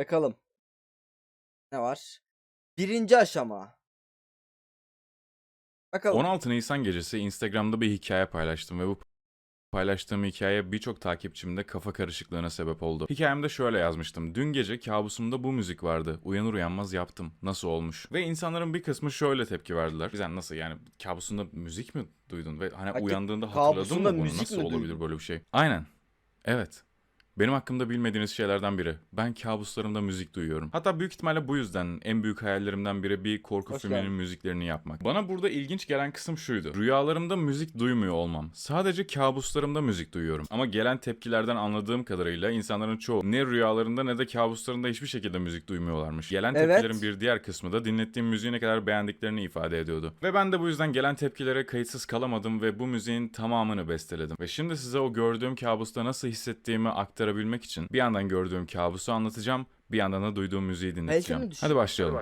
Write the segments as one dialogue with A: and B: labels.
A: Bakalım. Ne var? Birinci aşama. Bakalım.
B: 16 Nisan gecesi Instagram'da bir hikaye paylaştım ve bu paylaştığım hikaye birçok takipçimde kafa karışıklığına sebep oldu. Hikayemde şöyle yazmıştım. Dün gece kabusumda bu müzik vardı. Uyanır uyanmaz yaptım. Nasıl olmuş? Ve insanların bir kısmı şöyle tepki verdiler. Güzel nasıl yani kabusunda müzik mi duydun? Ve hani
A: Peki,
B: uyandığında hatırladın mı bunu?
A: müzik
B: Nasıl
A: mi
B: olabilir
A: duydun?
B: böyle bir şey? Aynen. Evet. Benim hakkımda bilmediğiniz şeylerden biri. Ben kabuslarımda müzik duyuyorum. Hatta büyük ihtimalle bu yüzden en büyük hayallerimden biri bir korku
A: Hoş
B: filminin
A: geldin.
B: müziklerini yapmak. Bana burada ilginç gelen kısım şuydu. Rüyalarımda müzik duymuyor olmam. Sadece kabuslarımda müzik duyuyorum. Ama gelen tepkilerden anladığım kadarıyla insanların çoğu ne rüyalarında ne de kabuslarında hiçbir şekilde müzik duymuyorlarmış. Gelen
A: Evet.
B: tepkilerin bir diğer kısmı da dinlettiğim müziği ne kadar beğendiklerini ifade ediyordu. Ve ben de bu yüzden gelen tepkilere kayıtsız kalamadım ve bu müziğin tamamını besteledim. Ve şimdi size o gördüğüm kabusta nasıl hissettiğimi aktarabilmek için bir yandan gördüğüm kabusu anlatacağım, bir yandan da duyduğum müziği dinleteceğim.
A: mi düşün-
B: Hadi başlayalım.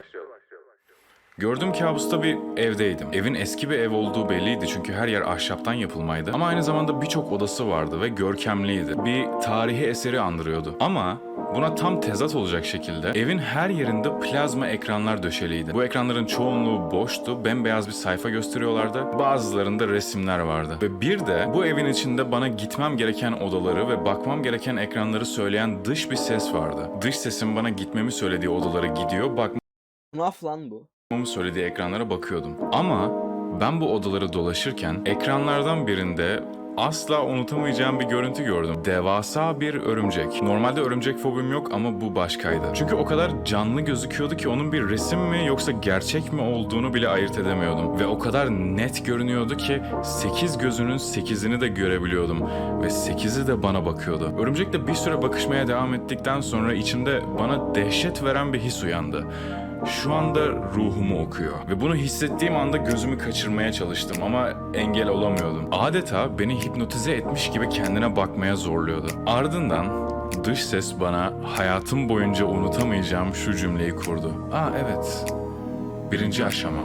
B: Gördüğüm kabusta bir evdeydim. Evin eski bir ev olduğu belliydi çünkü her yer ahşaptan yapılmaydı. Ama aynı zamanda birçok odası vardı ve görkemliydi. Bir tarihi eseri andırıyordu. Ama buna tam tezat olacak şekilde evin her yerinde plazma ekranlar döşeliydi. Bu ekranların çoğunluğu boştu, bembeyaz bir sayfa gösteriyorlardı. Bazılarında resimler vardı. Ve bir de bu evin içinde bana gitmem gereken odaları ve bakmam gereken ekranları söyleyen dış bir ses vardı. Dış sesin bana gitmemi söylediği odalara gidiyor, bakmam
A: FNAF lan bu.
B: Babamın söylediği ekranlara bakıyordum. Ama ben bu odaları dolaşırken ekranlardan birinde asla unutamayacağım bir görüntü gördüm. Devasa bir örümcek. Normalde örümcek fobim yok ama bu başkaydı. Çünkü o kadar canlı gözüküyordu ki onun bir resim mi yoksa gerçek mi olduğunu bile ayırt edemiyordum. Ve o kadar net görünüyordu ki 8 gözünün 8'ini de görebiliyordum. Ve 8'i de bana bakıyordu. Örümcekle bir süre bakışmaya devam ettikten sonra içimde bana dehşet veren bir his uyandı şu anda ruhumu okuyor. Ve bunu hissettiğim anda gözümü kaçırmaya çalıştım ama engel olamıyordum. Adeta beni hipnotize etmiş gibi kendine bakmaya zorluyordu. Ardından dış ses bana hayatım boyunca unutamayacağım şu cümleyi kurdu. Aa evet. Birinci aşama.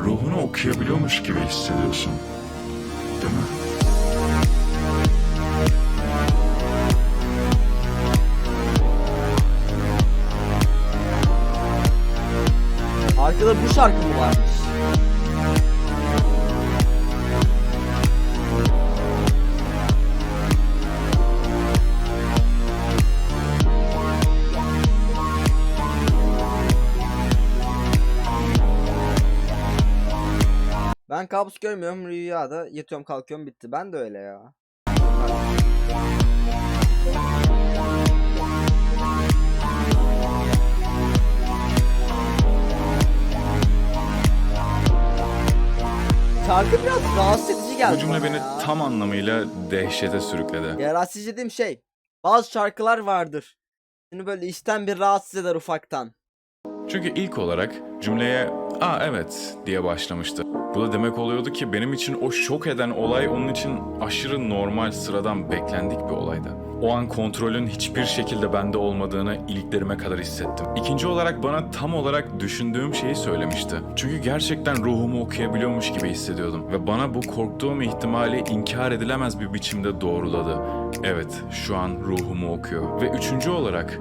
C: Ruhunu okuyabiliyormuş gibi hissediyorsun. Değil mi?
A: Şarkı mı varmış? Ben kabus görmüyorum rüyada yatıyorum kalkıyorum bitti. Ben de öyle ya. Rahatsız edici geldi
B: Bu cümle beni
A: ya.
B: tam anlamıyla dehşete sürükledi.
A: Ya rahatsız dediğim şey. Bazı şarkılar vardır. Seni böyle içten bir rahatsız eder ufaktan.
B: Çünkü ilk olarak cümleye ''Aa evet'' diye başlamıştı. Bu da demek oluyordu ki benim için o şok eden olay onun için aşırı normal, sıradan, beklendik bir olaydı. O an kontrolün hiçbir şekilde bende olmadığını iliklerime kadar hissettim. İkinci olarak bana tam olarak düşündüğüm şeyi söylemişti. Çünkü gerçekten ruhumu okuyabiliyormuş gibi hissediyordum. Ve bana bu korktuğum ihtimali inkar edilemez bir biçimde doğruladı. Evet, şu an ruhumu okuyor. Ve üçüncü olarak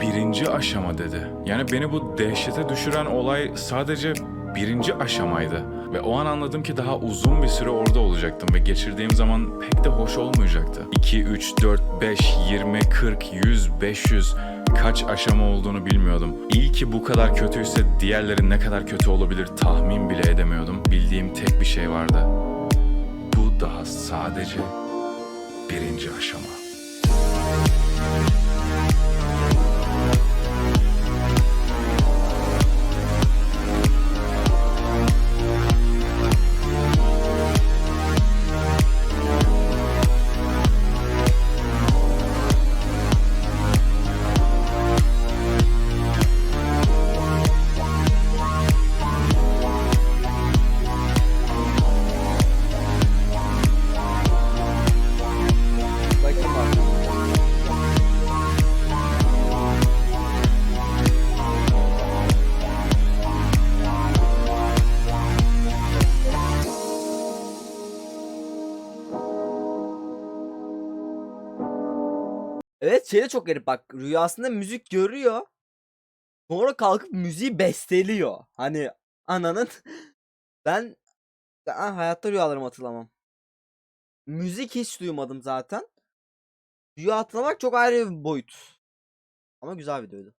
B: birinci aşama dedi. Yani beni bu dehşete düşüren olay sadece birinci aşamaydı. Ve o an anladım ki daha uzun bir süre orada olacaktım ve geçirdiğim zaman pek de hoş olmayacaktı. 2, 3, 4, 5, 20, 40, 100, 500 kaç aşama olduğunu bilmiyordum. İlki bu kadar kötüyse diğerleri ne kadar kötü olabilir tahmin bile edemiyordum. Bildiğim tek bir şey vardı. Bu daha sadece birinci aşama.
A: Şey de çok garip bak rüyasında müzik görüyor. Sonra kalkıp müziği besteliyor. Hani ananın ben ben hayatta rüyalarımı hatırlamam. Müzik hiç duymadım zaten. Rüya hatırlamak çok ayrı bir boyut. Ama güzel videoydu.